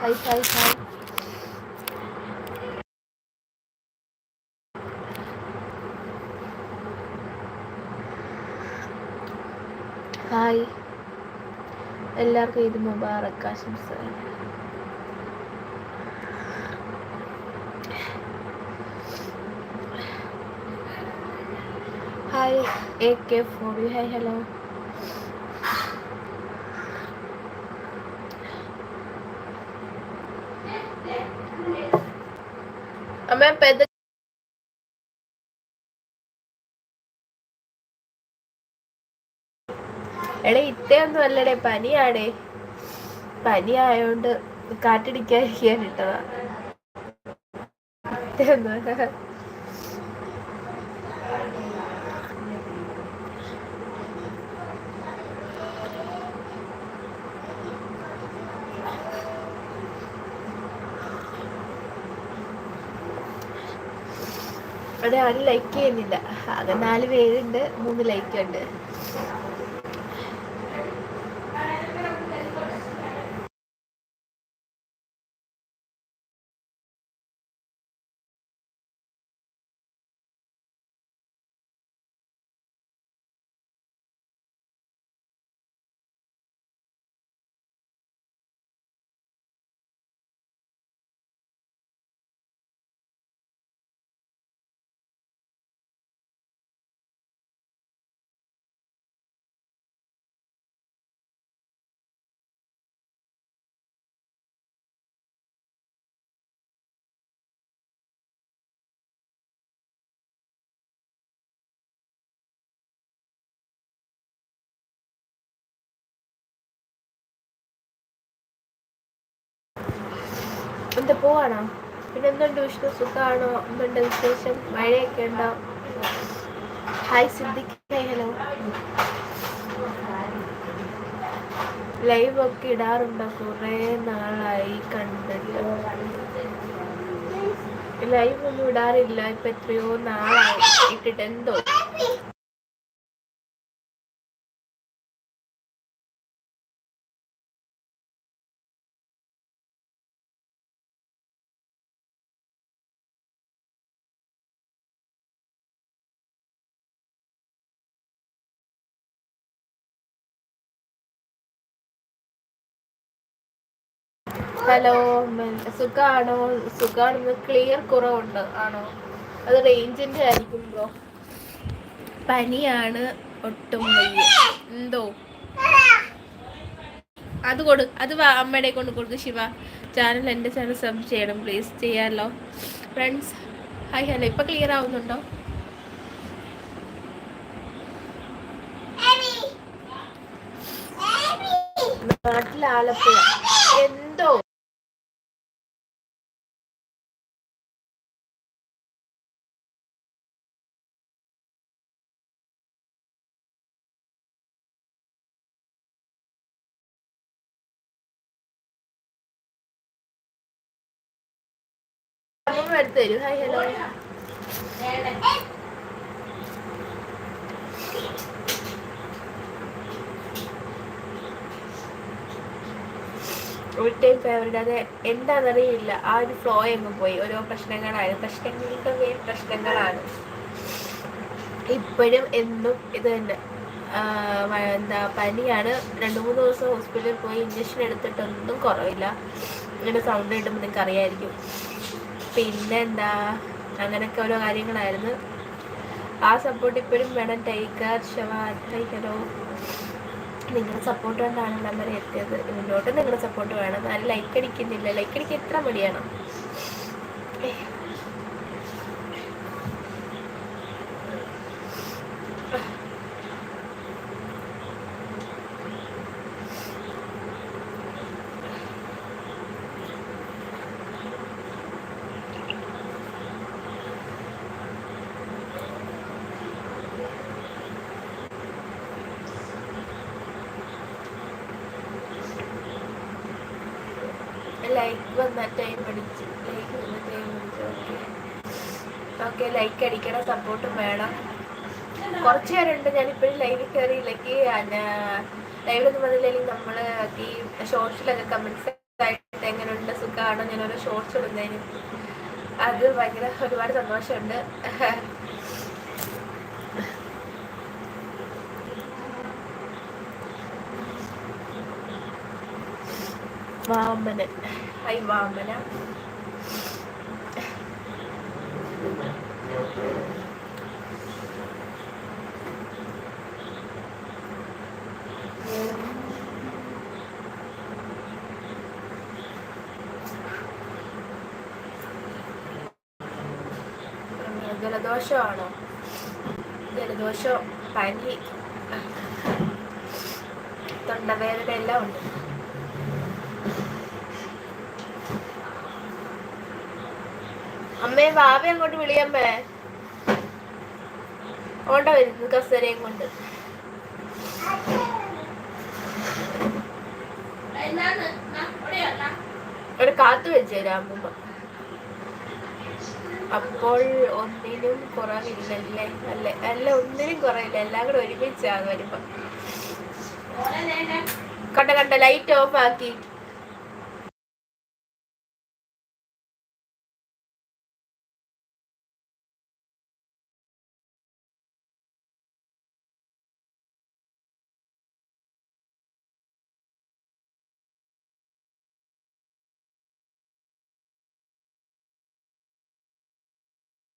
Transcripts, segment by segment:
Hi hi hi hi എല്ലാവർക്കും ഇത് മുബാറക്ക് ആശംസകൾ. Hi A K for you hi hello അമ്മ പെത എടേ അല്ലടെ പനിയാടേ. പനി ആയോണ്ട് കാറ്റടിക്കാതിരിക്കാൻ ഇട്ടതാ. അതെ ആരും ലൈക്ക് ചെയ്യുന്നില്ല. ആകെ നാല് പേരുണ്ട് മൂന്ന് ലൈക്ക് ഉണ്ട്. എന്താ പോവാണോ? പിന്നെ എന്തുണ്ട് വിഷ്ണു സുഖമാണോ എന്തുണ്ട് വിശേഷം? മഴയൊക്കെ ഉണ്ടോ? Hi Siddique hello. ലൈവ് ഒക്കെ ഇടാറുണ്ടോ? കുറേ നാളായി കണ്ടില്ല. ലൈവ് ഒന്നും ഇടാറില്ല. ഇപ്പൊ എത്രയോ നാളായി. ഇട്ടിട്ട് എന്തോ. ഹലോ സുഖാണോ? സുഖാണെന്ന് ക്ലിയർ കുറവുണ്ട്. ആണോ? അത് റേഞ്ചിന്റെ ആയിരിക്കും ബ്രോ. പനിയാണ് ഒട്ടും വയ്യ. എന്തോ? അത് കൊടു അത് അമ്മയുടെ കൊണ്ട് കൊടുക്ക് ശിവ. ചാനൽ എന്റെ ചാനൽ സബ് ചെയ്യണം പ്ലീസ് ചെയ്യാമല്ലോ ഫ്രണ്ട്സ് ഹായ് ഹലോ ഇപ്പൊ ക്ലിയർ ആവുന്നുണ്ടോ? നാട്ടിൽ ആലപ്പുഴ എന്തോ? അമ്മ എടുത്ത് തരും. ഹലോ ഫുൾ എന്താണെന്നറിയില്ല. ആ ഒരു ഫ്ലോ അങ്ങ് പോയി. ഓരോ പ്രശ്നങ്ങളാണ്. പ്രശ്നങ്ങൾക്ക് മേൽ പ്രശ്നങ്ങളാണ്. ഇപ്പോഴും എന്നും ഇത് തന്നെ. എന്താ പനിയാണ്. രണ്ട് മൂന്ന് ദിവസം ഹോസ്പിറ്റലിൽ പോയി. ഇഞ്ചക്ഷൻ എടുത്തിട്ടൊന്നും കുറവില്ല. ഇങ്ങനെ സൗണ്ട് കിട്ടുമ്പോൾ നിങ്ങൾക്ക് അറിയായിരിക്കും പിന്നെ എന്താ അങ്ങനെയൊക്കെ ഓരോ കാര്യങ്ങളായിരുന്നു. ആ സപ്പോർട്ട് ഇപ്പോഴും വേണം. ടൈക്കർ ഷവാൻ ഹലോ നിങ്ങളുടെ സപ്പോർട്ട് കൊണ്ടാണ് ഇവിടം വരെ എത്തിയത്. മുന്നോട്ട് നിങ്ങളുടെ സപ്പോർട്ട് വേണം. ഞാൻ ലൈക്ക് അടിക്കുന്നില്ല. ലൈക്ക് അടിക്കാൻ എത്ര മടിയാണ്. വന്ന ടൈം പഠിച്ച് ലൈക്ക് ടൈം പഠിച്ച് ഓക്കെ ഓക്കെ ലൈക്ക് അടിക്കണം സപ്പോർട്ടും വേണം. കുറച്ച് പേരുണ്ട് ഞാനിപ്പോഴും ലൈവിൽ കയറിയില്ലെങ്കിൽ ലൈവിലൊന്നും വന്നില്ലെങ്കിൽ നമ്മൾ ഈ ഷോർട്സിലൊക്കെ കമൻസ് ആയിട്ട് എങ്ങനെയുണ്ട് സുഖമാണോ ഞാൻ ഷോർട്സ് ഇടുന്നതിന് അത് ഭയങ്കര ഒരുപാട് സന്തോഷമുണ്ട്. വാമനൻ. ഹൈ വാമന. ജലദോഷമാണോ? ജലദോഷം പനി തൊണ്ടവേദന എല്ലാം ഉണ്ട്. അമ്മേ ബാബയും അങ്ങോട്ട് വിളിയമ്മേ. ഓണ്ട വരുന്നു കസേരയും കൊണ്ട്. ഇവിടെ കാത്തു വെച്ചേരാ അമ്മ അപ്പോൾ ഒന്നിനും കുറവില്ലല്ലേ? അല്ലേ? അല്ല ഒന്നിനും കുറവില്ല. എല്ലാം കൂടെ ഒരുമിച്ചാണ് വരുമ്പോ. കണ്ട കണ്ട ലൈറ്റ് ഓഫ് ആക്കി.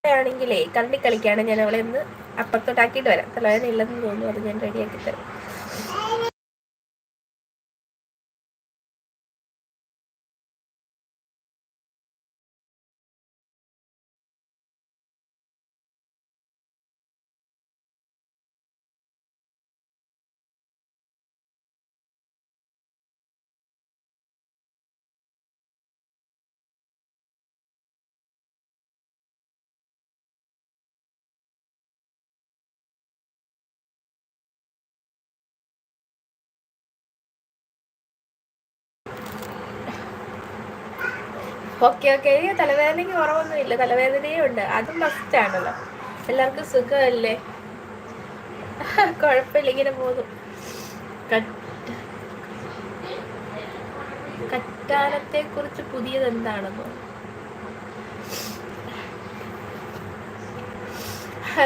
ആണെങ്കിലേ കണ്ണി കളിക്കാണ് ഞാൻ അവളെ ഒന്ന് അപ്പുറത്തോട്ടാക്കിയിട്ട് വരാം. തലവേദന ഇല്ലെന്ന് തോന്നുന്നു അത് ഞാൻ റെഡിയാക്കി തരാം. ഓക്കെ ഓക്കെ എനിക്ക് തലവേദനയ്ക്ക് കുറവൊന്നുമില്ല തലവേദനയും ഉണ്ട്. അതും മസ്റ്റ് ആണല്ലോ. എല്ലാവർക്കും സുഖമല്ലേ? കുഴപ്പമില്ല. ഇങ്ങനെ പോകുന്നു. കറ്റാലത്തെ കുറിച്ച് പുതിയത് എന്താണെന്നോ?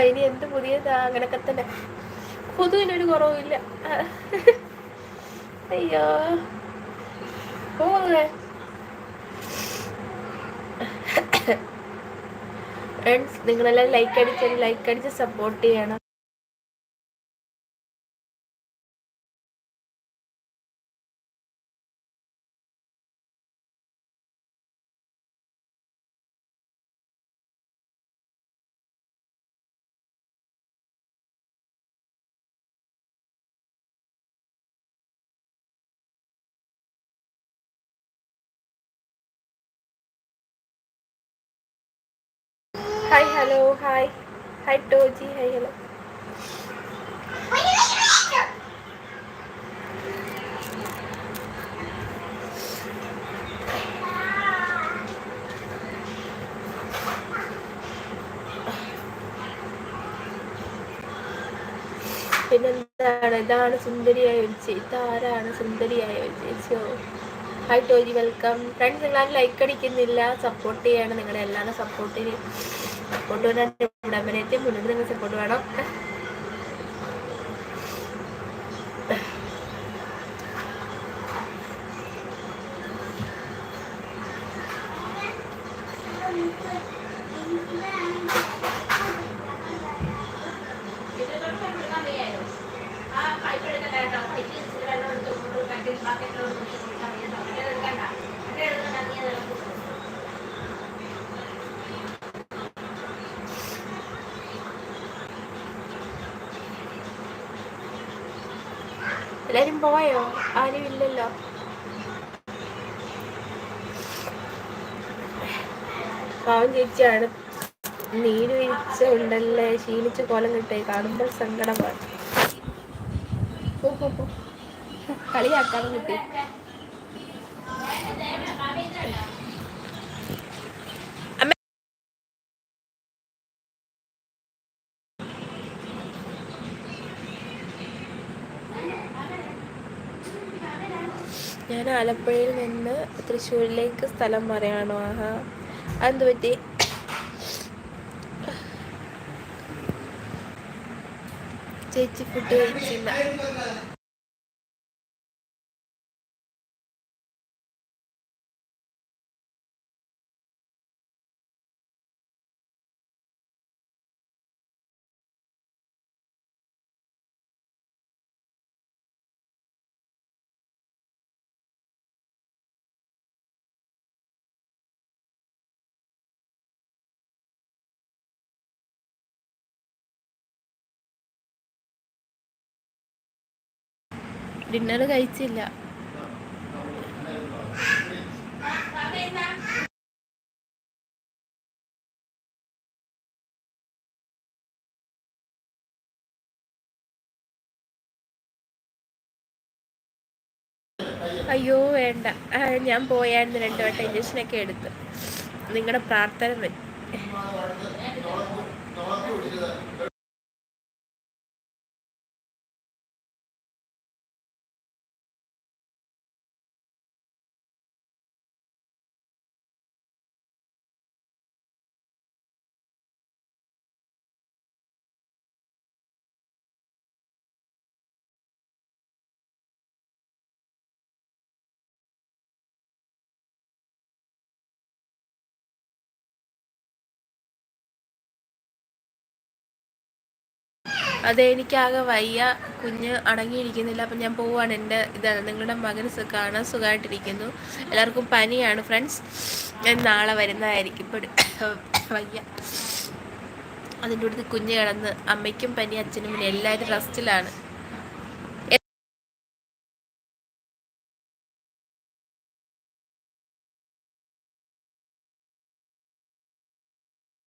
ഇനി എന്ത് പുതിയതാ? അങ്ങനൊക്കെ തന്നെ. കൊതുവിനൊരു കുറവുമില്ല. അയ്യോ. പോകേ ഫ്രണ്ട്സ് നിങ്ങളെല്ലാം ലൈക്ക് അടിച്ച് ലൈക്ക് അടിച്ച് സപ്പോർട്ട് ചെയ്യണം. Hi hello hi hi Toji hi hello പിന്നെന്താണ്? ഇതാണ് സുന്ദരിയായ ഒരു ചേച്ചി. ഇതാരാണ് സുന്ദരിയായ ഒരു ചേച്ചിയോ ഹായ് ടോജി വെൽക്കം ഫ്രണ്ട്സ് നിങ്ങൾ ലൈക്ക് അടിക്കുന്നില്ല. സപ്പോർട്ട് ചെയ്യാണ്. നിങ്ങളുടെ എല്ലാവരും സപ്പോർട്ടിന് വേണം ഇവിടെ വരെ എത്തി മുന്നോട്ട് നിങ്ങൾ സപ്പോർട്ട് വേണം എല്ലാരും പോയോ? ആരും ഇല്ലല്ലോ. പാവം ചേച്ചിയാണ്. നീര് വീഴ്ച ഉണ്ടല്ലേ? ക്ഷീണിച്ച് കോലം കിട്ടേ. കാണുമ്പോൾ സങ്കടമാണ്. കളിയാക്കാതെ കിട്ടി ഞാൻ ആലപ്പുഴയിൽ നിന്ന് തൃശ്ശൂരിലേക്ക് സ്ഥലം പറയാണോ? ആഹാ. അതെന്ത് പറ്റി? ചേച്ചി ഫുഡ് കഴിച്ചില്ല. ഡിന്നർ കഴിച്ചില്ല. അയ്യോ വേണ്ട. ഞാൻ പോയായിരുന്നു രണ്ടു വട്ടം ഇഞ്ചക്ഷനൊക്കെ എടുത്ത്. നിങ്ങളുടെ പ്രാർത്ഥന അതെ എനിക്കാകെ വയ്യ. കുഞ്ഞ് അടങ്ങിയിരിക്കുന്നില്ല. അപ്പം ഞാൻ പോവാണ്. എന്റെ ഇതാണ്. നിങ്ങളുടെ മകൻ കാണാൻ സുഖമായിട്ടിരിക്കുന്നു. എല്ലാവർക്കും പനിയാണ് ഫ്രണ്ട്സ്. ഞാൻ നാളെ വരുന്നതായിരിക്കും. വയ്യ. അതിന്റെ അടുത്ത് കുഞ്ഞ് കിടന്ന് അമ്മയ്ക്കും പനി അച്ഛനും എല്ലാവരും റെസ്റ്റിലാണ്.